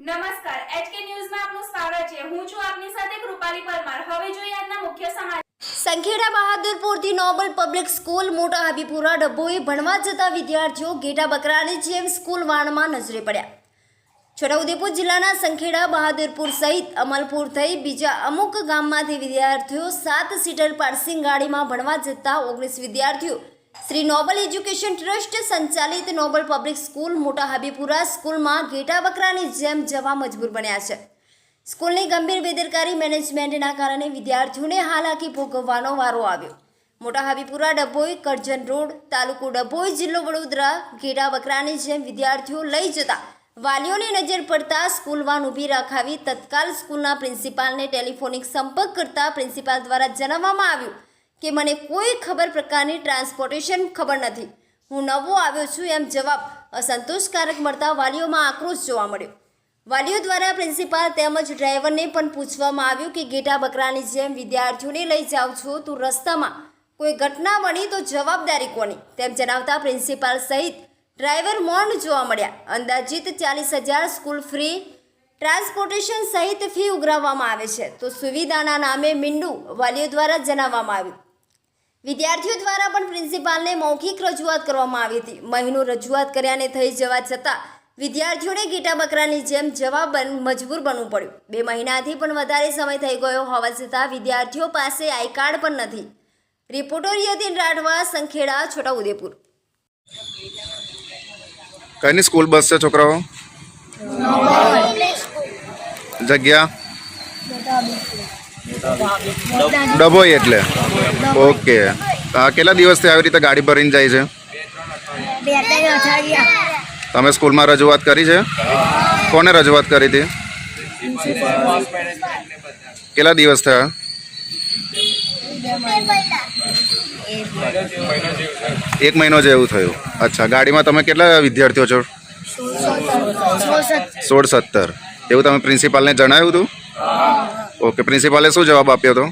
નમસ્કાર એચકે ન્યૂઝમાં આપનું સ્વાગત છે. હું છું આપની સાથે કૃપાલી પરમાર. હવે જોઈએ આજના મુખ્ય સમાચાર. Sankheda બહાદુરપુરથી noble public school Mota Habipura ડબ્બોએ ભણવા જતા વિદ્યાર્થીઓ ઘેટા બકરાની જેમ સ્કૂલ વાણમાં નજરે પડ્યા. છોટાઉદેપુર જિલ્લાના સંખેડા બહાદુરપુર સહિત અમલપુર થઈ બીજા અમુક ગામમાંથી વિદ્યાર્થીઓ સાત સીટર પાર્સિંગ ગાડીમાં ભણવા જતા ઓગણીસ વિદ્યાર્થીઓ શ્રી નોબલ એજ્યુકેશન ટ્રસ્ટ સંચાલિત noble public school Mota Habipura સ્કૂલમાં ઘેટા બકરાની જેમ જવા મજબૂર બન્યા છે. સ્કૂલની ગંભીર બેદરકારી મેનેજમેન્ટના કારણે વિદ્યાર્થીઓને હાલાકી ભોગવવાનો વારો આવ્યો. મોટા હાબીપુરા ડભોઈ, કરજણ રોડ, તાલુકો ડભોઈ, જિલ્લો વડોદરા ઘેડા બકરાની જેમ વિદ્યાર્થીઓ લઈ જતા વાલીઓની નજર પડતા સ્કૂલ વાન ઊભી રાખાવી તત્કાલ સ્કૂલના પ્રિન્સિપાલને ટેલિફોનિક સંપર્ક કરતા પ્રિન્સિપાલ દ્વારા જણાવવામાં આવ્યું કે મને કોઈ ખબર પ્રકારની ટ્રાન્સપોર્ટેશન ખબર નથી. હું નવો આવ્યો છું એમ જવાબ અસંતોષકારક મળતા વાલીઓમાં આક્રોશ જોવા મળ્યો. વાલીઓ દ્વારા પ્રિન્સિપાલ તેમજ ડ્રાઈવરને પણ પૂછવામાં આવ્યું કે, ગેટા બકરાની જેમ વિદ્યાર્થીઓને લઈ જાઓ છો, તો રસ્તામાં કોઈ ઘટના બની તો જવાબદારી કોની? તેમ જણાવતા પ્રિન્સિપાલ સહિત ડ્રાઈવર મૌન જોવા મળ્યા. અંદાજિત ચાલીસ હજાર સ્કૂલ ફ્રી ટ્રાન્સપોર્ટેશન સહિત ફી ઉઘરાવવામાં આવે છે. તો સુવિધાના નામે મીંડું વાલીઓ દ્વારા જણાવવામાં આવ્યું. વિદ્યાર્થીઓ દ્વારા પણ પ્રિન્સિપાલને મૌખિક રજૂઆત કરવામાં આવી હતી. મહિનો રજૂઆત કર્યાને થઈ જવા છતાં વિદ્યાર્થીઓને ગીટા બકરાની જેમ જવાબ મજબૂર બનવું પડ્યું. બે મહિનાથી પણ વધારે સમય થઈ ગયો હોવા છતાં વિદ્યાર્થીઓ પાસે આઈ કાર્ડ પણ નથી. રિપોર્ટર યતિન રાઠવા સંખેડા છોટાઉદેપુર. કઈની સ્કૂલ બસ છે છોકરાઓ? જગ્યા? ડભોઈ એટલે. ઓકે. કેટલા દિવસથી આવી રીતે ગાડી ભરીને જાય છે? તમે સ્કૂલમાં રજૂઆત કરી છે? કોને રજૂઆત કરી હતી? કેટલા દિવસ થયા? એક મહિનો જેવું થયું. અચ્છા ગાડીમાં તમે કેટલા વિદ્યાર્થીઓ છો? સોળ સત્તર. એવું તમે પ્રિન્સિપાલને જણાવ્યું હતું? ઓકે પ્રિન્સિપાલે શું જવાબ આપ્યો હતો